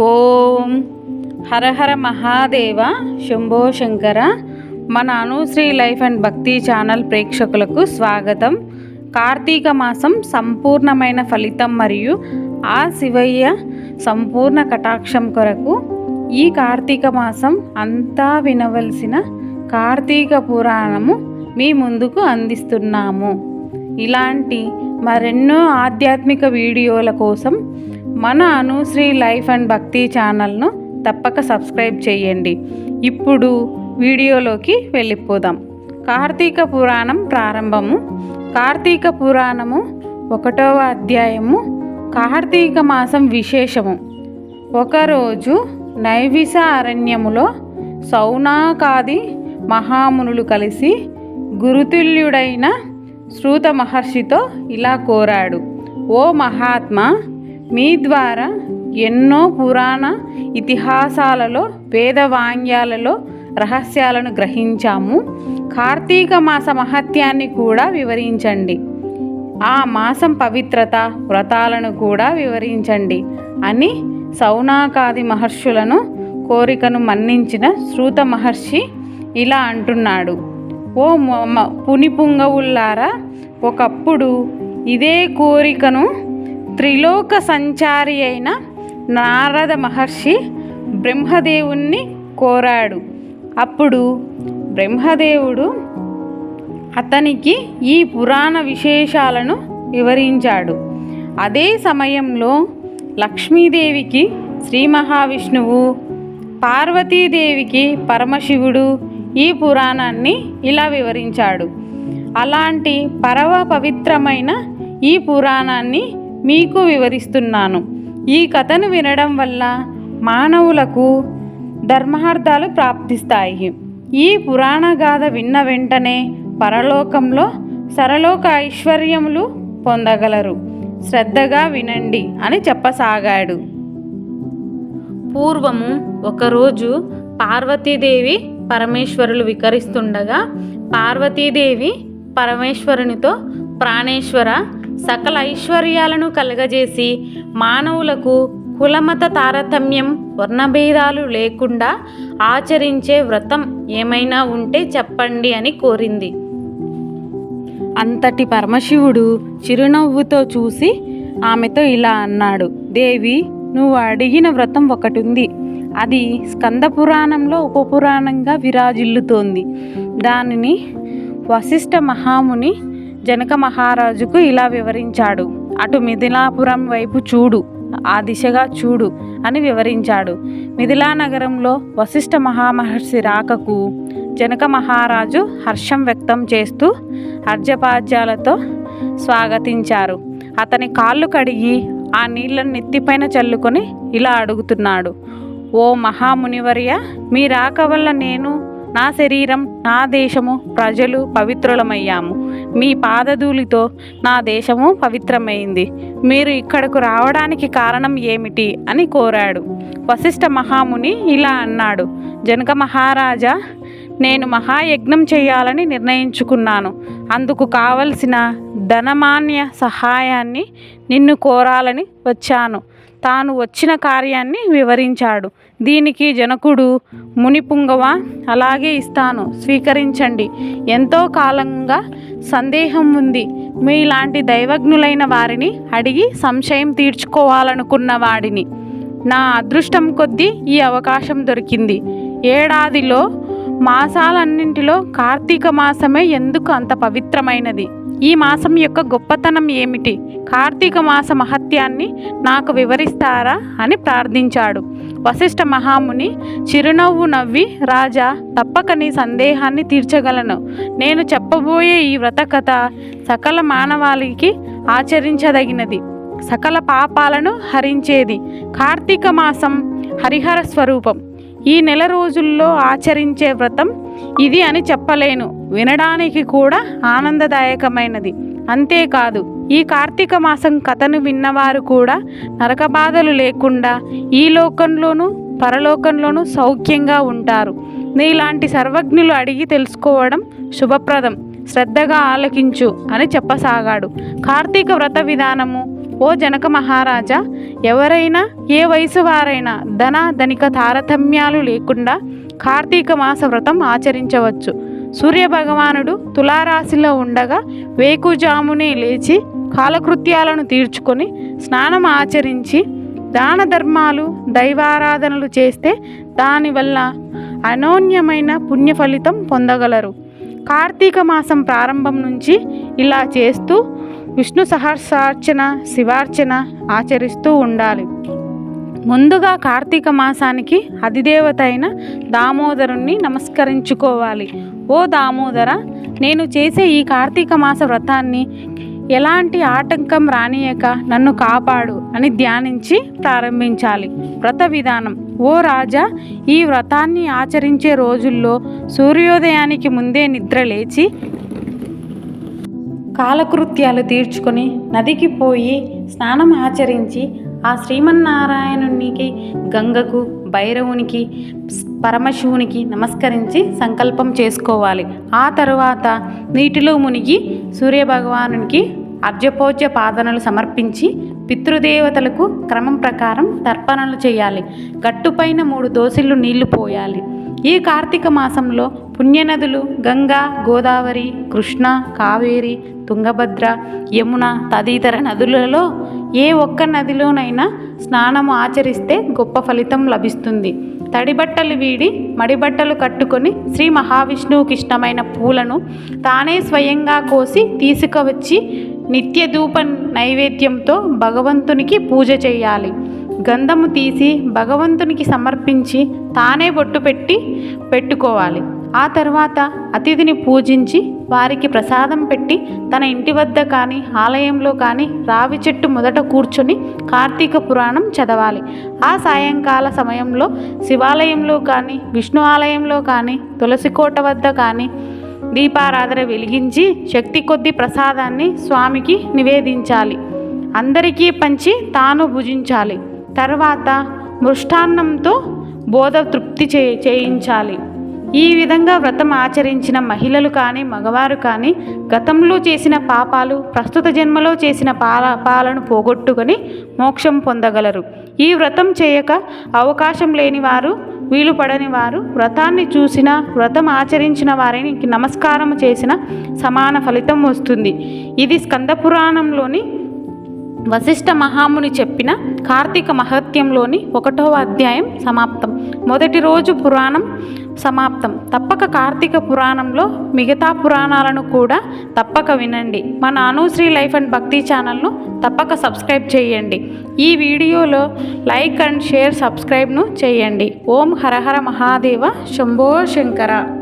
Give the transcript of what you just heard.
ఓం హరహర మహాదేవ శంభో శంకర మన Anushree life and Bhakti channel ప్రేక్షకులకు స్వాగతం. కార్తీక మాసం సంపూర్ణమైన ఫలితం మరియు ఆ శివయ్య సంపూర్ణ కటాక్షం కొరకు ఈ కార్తీక మాసం అంతా వినవలసిన కార్తీక పురాణము మీ ముందుకు అందిస్తున్నాము. ఇలాంటి మరెన్నో ఆధ్యాత్మిక వీడియోల కోసం మన అనుశ్రీ లైఫ్ అండ్ భక్తి ఛానల్ను తప్పక సబ్స్క్రైబ్ చేయండి. ఇప్పుడు వీడియోలోకి వెళ్ళిపోదాం. కార్తీక పురాణం ప్రారంభము. కార్తీక పురాణము ఒకటవ అధ్యాయము కార్తీక మాసం విశేషము. ఒకరోజు నైవిస అరణ్యములో సౌనాకాది మహామునులు కలిసి గురుతుల్యుడైన శ్రూత మహర్షితో ఇలా కోరాడు. ఓ మహాత్మా మీ ద్వారా ఎన్నో పురాణ ఇతిహాసాలలో వేదవాంగ్యాలలో రహస్యాలను గ్రహించాము. కార్తీక మాస మహత్యాన్ని కూడా వివరించండి. ఆ మాసం పవిత్రత వ్రతాలను కూడా వివరించండి అని సౌనాకాది మహర్షులను కోరికను మన్నించిన శ్రూత మహర్షి ఇలా అంటున్నాడు. ఓ పునిపుంగవుల్లారా ఒకప్పుడు ఇదే కోరికను త్రిలోక సంచారి అయిన నారద మహర్షి బ్రహ్మదేవుణ్ణి కోరాడు. అప్పుడు బ్రహ్మదేవుడు అతనికి ఈ పురాణ విశేషాలను వివరించాడు. అదే సమయంలో లక్ష్మీదేవికి శ్రీ మహావిష్ణువు పార్వతీదేవికి పరమశివుడు ఈ పురాణాన్ని ఇలా వివరించాడు. అలాంటి పరవ పవిత్రమైన ఈ పురాణాన్ని మీకు వివరిస్తున్నాను. ఈ కథను వినడం వల్ల మానవులకు ధర్మార్థాలు ప్రాప్తిస్తాయి. ఈ పురాణ గాథ విన్న వెంటనే పరలోకంలో సరలోక ఐశ్వర్యములు పొందగలరు. శ్రద్ధగా వినండి అని చెప్పసాగాడు. పూర్వము ఒకరోజు పార్వతీదేవి పరమేశ్వరులు వికరిస్తుండగా పార్వతీదేవి పరమేశ్వరునితో ప్రాణేశ్వర సకల ఐశ్వర్యాలను కలగజేసి మానవులకు కులమత తారతమ్యం వర్ణభేదాలు లేకుండా ఆచరించే వ్రతం ఏమైనా ఉంటే చెప్పండి అని కోరింది. అంతటి పరమశివుడు చిరునవ్వుతో చూసి ఆమెతో ఇలా అన్నాడు దేవి నువ్వు అడిగిన వ్రతం ఒకటి ఉంది అది స్కంద పురాణంలో ఉపపురాణంగా విరాజిల్లుతోంది. దానిని వశిష్ఠ మహాముని జనక మహారాజుకు ఇలా వివరించాడు. అటు మిథిలాపురం వైపు చూడు ఆ దిశగా చూడు అని వివరించాడు. మిథిలా నగరంలో వశిష్ఠ మహామహర్షి రాకకు జనక మహారాజు హర్షం వ్యక్తం చేస్తూ అర్జపాద్యాలతో స్వాగతించారు. అతని కాళ్ళు కడిగి ఆ నీళ్ళను నెత్తిపైన చల్లుకొని ఇలా అడుగుతున్నాడు. ఓ మహామునివర్య మీ రాక వల్ల నేను నా శరీరం నా దేశము ప్రజలు పవిత్రులమయ్యాము. మీ పాదధూళితో నా దేశము పవిత్రమైంది. మీరు ఇక్కడకు రావడానికి కారణం ఏమిటి? అని కోరాడు. వశిష్ఠ మహాముని ఇలా అన్నాడు. జనక మహారాజా నేను మహాయజ్ఞం చేయాలని నిర్ణయించుకున్నాను. అందుకు కావలసిన ధనమాన్య సహాయాన్ని నిన్ను కోరాలని వచ్చాను. తాను వచ్చిన కార్యాన్ని వివరించాడు. దీనికి జనకుడు మునిపుంగవ అలాగే ఇస్తాను స్వీకరించండి. ఎంతో కాలంగా సందేహం ఉంది. మీలాంటి దైవజ్ఞులైన వారిని అడిగి సంశయం తీర్చుకోవాలనుకున్న వాడిని. నా అదృష్టం కొద్దీ ఈ అవకాశం దొరికింది. ఏడాదిలో మాసాలన్నింటిలో కార్తీక మాసమే ఎందుకు అంత పవిత్రమైనది? ఈ మాసం యొక్క గొప్పతనం ఏమిటి? కార్తీక మాస మహత్యాన్ని నాకు వివరిస్తారా? అని ప్రార్థించాడు. వశిష్ఠ మహాముని చిరునవ్వు నవ్వి రాజా తప్పక నీ సందేహాన్ని తీర్చగలను. నేను చెప్పబోయే ఈ వ్రత కథ సకల మానవాళికి ఆచరించదగినది. సకల పాపాలను హరించేది కార్తీక మాసం హరిహర స్వరూపం. ఈ నెల రోజుల్లో ఆచరించే వ్రతం ఇది అని చెప్పలేను. వినడానికి కూడా ఆనందదాయకమైనది. అంతేకాదు ఈ కార్తీక మాసం కథను విన్నవారు కూడా నరక బాధలు లేకుండా ఈ లోకంలోనూ పరలోకంలోనూ సౌఖ్యంగా ఉంటారు. నీలాంటి సర్వజ్ఞులు అడిగి తెలుసుకోవడం శుభప్రదం. శ్రద్ధగా ఆలకించు అని చెప్పసాగాడు. కార్తీక వ్రత విధానము ఓ జనక మహారాజా ఎవరైనా ఏ వయసు వారైనా ధన ధనిక తారతమ్యాలు లేకుండా కార్తీక మాస వ్రతం ఆచరించవచ్చు. సూర్య భగవానుడు తులారాశిలో ఉండగా వేకుజామునే లేచి కాలకృత్యాలను తీర్చుకొని స్నానం ఆచరించి దాన ధర్మాలు దైవారాధనలు చేస్తే దానివల్ల అనోన్యమైన పుణ్య ఫలితం పొందగలరు. కార్తీక మాసం ప్రారంభం నుంచి ఇలా చేస్తూ విష్ణు సహస్రార్చన శివార్చన ఆచరిస్తూ ఉండాలి. ముందుగా కార్తీక మాసానికి అధిదేవత అయిన దామోదరుణ్ణి నమస్కరించుకోవాలి. ఓ దామోదర నేను చేసే ఈ కార్తీక మాస వ్రతాన్ని ఎలాంటి ఆటంకం రానియక నన్ను కాపాడు అని ధ్యానించి ప్రారంభించాలి. వ్రత విధానం. ఓ రాజా ఈ వ్రతాన్ని ఆచరించే రోజుల్లో సూర్యోదయానికి ముందే నిద్ర లేచి కాలకృత్యాలు తీర్చుకొని నదికి పోయి స్నానం ఆచరించి ఆ శ్రీమన్నారాయణునికి గంగకు భైరవునికి పరమశివునికి నమస్కరించి సంకల్పం చేసుకోవాలి. ఆ తరువాత నీటిలో మునిగి సూర్యభగవానునికి అర్జపోజ్య పాదనలు సమర్పించి పితృదేవతలకు క్రమం ప్రకారం తర్పణలు చేయాలి. గట్టుపైన మూడు దోసిళ్ళు నీళ్ళు పోయాలి. ఈ కార్తీక మాసంలో పుణ్యనదులు గంగా గోదావరి కృష్ణ కావేరి తుంగభద్ర యమున తదితర నదులలో ఏ ఒక్క నదిలోనైనా స్నానం ఆచరిస్తే గొప్ప ఫలితం లభిస్తుంది. తడి బట్టలు వీడి మడిబట్టలు కట్టుకొని శ్రీ మహావిష్ణువుకి ఇష్టమైన పూలను తానే స్వయంగా కోసి తీసుకువచ్చి నిత్య ధూప నైవేద్యంతో భగవంతునికి పూజ చేయాలి. గంధము తీసి భగవంతునికి సమర్పించి తానే బొట్టు పెట్టి పెట్టుకోవాలి. ఆ తర్వాత అతిథిని పూజించి వారికి ప్రసాదం పెట్టి తన ఇంటి వద్ద కానీ ఆలయంలో కానీ రావి చెట్టు మొదట కూర్చొని కార్తీక పురాణం చదవాలి. ఆ సాయంకాల సమయంలో శివాలయంలో కానీ విష్ణు ఆలయంలో కానీ తులసి కోట వద్ద కానీ దీపారాధన వెలిగించి శక్తి కొద్ది ప్రసాదాన్ని స్వామికి నివేదించాలి. అందరికీ పంచి తాను భుజించాలి. తర్వాత మృష్టాన్నంతో బోధ తృప్తి చే చేయించాలి. ఈ విధంగా వ్రతం ఆచరించిన మహిళలు కానీ మగవారు కానీ గతంలో చేసిన పాపాలు ప్రస్తుత జన్మలో చేసిన పాల పాలను పోగొట్టుకొని మోక్షం పొందగలరు. ఈ వ్రతం చేయక అవకాశం లేని వారు వీలు పడని వారు వ్రతాన్ని చూసిన వ్రతం ఆచరించిన వారిని నమస్కారం చేసిన సమాన ఫలితం వస్తుంది. ఇది స్కంద పురాణంలోని వశిష్ఠ మహాముని చెప్పిన కార్తీక మహత్యంలోని ఒకటవ అధ్యాయం సమాప్తం. మొదటి రోజు పురాణం సమాప్తం. తప్పక కార్తీక పురాణంలో మిగతా పురాణాలను కూడా తప్పక వినండి. మన అనుశ్రీ లైఫ్ అండ్ భక్తి ఛానల్ను తప్పక సబ్స్క్రైబ్ చేయండి. ఈ వీడియోలో లైక్ అండ్ షేర్ సబ్స్క్రైబ్ను చేయండి. ఓం హరహర మహాదేవ శంభో శంకర.